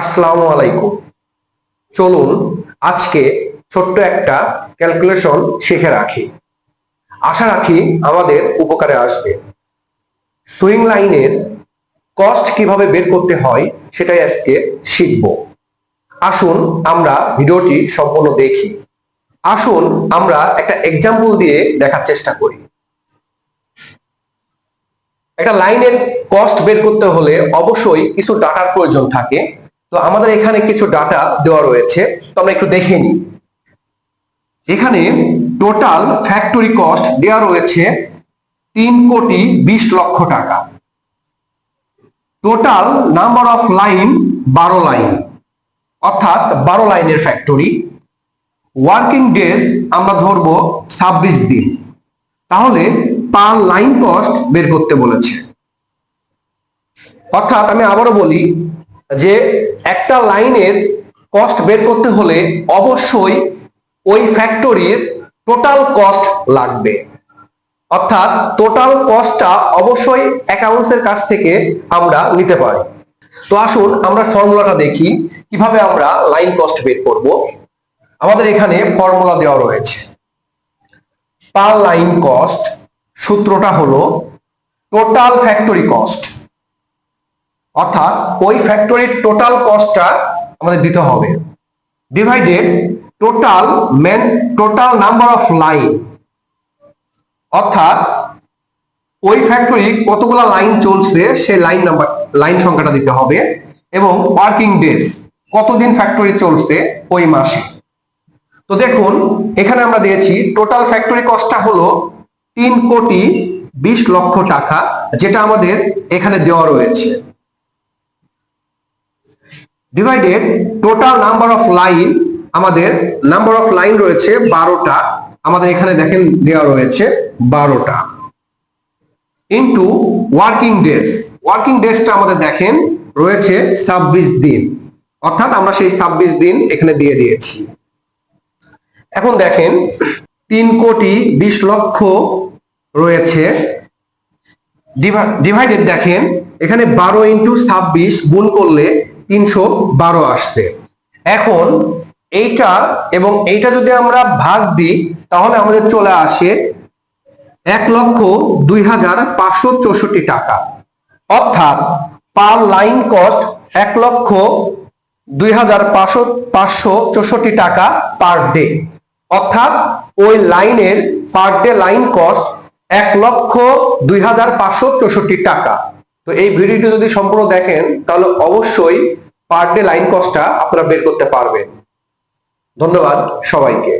আসসালামু আলাইকুম। চলুন আজকে ছোট্ট একটা ক্যালকুলেশন শিখে রাখি। আশা রাখি আমাদের উপকারে আসবে। সুইং লাইনের কস্ট কীভাবে বের করতে হয় সেটাই আজকে শিখব। আসুন আমরা ভিডিওটি সম্পূর্ণ দেখি। আসুন আমরা একটা এক্সাম্পল দিয়ে দেখার চেষ্টা করি। একটা লাইনের কস্ট বের করতে হলে অবশ্যই কিছু ডাটার প্রয়োজন থাকে। তো আমাদের এখানে কিছু ডাটা দেওয়া রয়েছে, তো আমরা একটু দেখে নিই। এখানে টোটাল ফ্যাক্টরি কস্ট দেওয়া রয়েছে তিন কোটি বিশ লক্ষ টাকা। টোটাল নাম্বার অফ লাইন বারো লাইন অর্থাৎ বারো লাইনের ফ্যাক্টরি ওয়ার্কিং ডেজ আমরা ধরবো ছাব্বিশ দিন। তাহলে পার লাইন কস্ট বের করতে বলেছে। অর্থাৎ আমি আবারও বলি যে একটা লাইনের কস্ট বের করতে হলে অবশ্যই ওই ফ্যাক্টরির টোটাল কস্ট লাগবে। অর্থাৎ টোটাল কস্টটা অবশ্যই অ্যাকাউন্টস এর কাছ থেকে আমরা নিতে পারি। তো আসুন আমরা ফর্মুলাটা দেখি, কীভাবে আমরা লাইন কস্ট বের করব। আমাদের এখানে ফর্মুলা দেওয়া রয়েছে। পার লাইন কস্ট সূত্রটা হলো টোটাল ফ্যাক্টরি কস্ট অর্থাৎ ওই ফ্যাক্টরির টোটাল কস্টটা আমাদের দিতে হবে। Divided total men total number of line অর্থাৎ ওই ফ্যাক্টরি কতগুলো লাইন চলছে, সেই লাইন নাম্বার লাইন সংখ্যাটা দিতে হবে এবং ওয়ার্কিং ডেজ কতদিন ফ্যাক্টরি চলছে ওই মাসে। তো দেখুন, এখানে আমরা দিয়েছি টোটাল ফ্যাক্টরি কস্টটা হলো তিন কোটি বিশ লক্ষ টাকা, যেটা আমাদের এখানে দেওয়া রয়েছে। Divided total number of line আমাদের নাম্বার অফ লাইন রয়েছে বারোটা। আমাদের এখানে দেখেন দেওয়া রয়েছে বারোটা। ইন্টু ওয়ার্কিং ডেজ ওয়ার্কিং ডেজটা আমাদের দেখেন রয়েছে ছাব্বিশ দিন। অর্থাৎ আমরা সেই ছাব্বিশ দিন এখানে দিয়ে দিয়েছি। এখন দেখেন তিন কোটি বিশ লক্ষ রয়েছে। ডিভাইডেড দেখেন, এখানে বারো ইন্টু ছাব্বিশ গুণ করলে তিনশো বারো আসছে। এখন এইটা এবং এইটা যদি আমরা ভাগ দিই, তাহলে আমাদের চলে আসে এক লক্ষ দুই হাজার পাঁচশো চৌষট্টি টাকা। অর্থাৎ পার লাইন কস্ট এক লক্ষ দুই হাজার পাঁচশো পাঁচশো চৌষট্টি টাকা পার ডে। অর্থাৎ ওই লাইনের পার ডে লাইন কস্ট এক লক্ষ দুই হাজার পাঁচশো চৌষট্টি টাকা। তো এই ভিডিওটি যদি সম্পূর্ণ দেখেন, তাহলে অবশ্যই পার ডে লাইন কস্টটা আপনারা বের করতে পারবেন। ধন্যবাদ সবাইকে।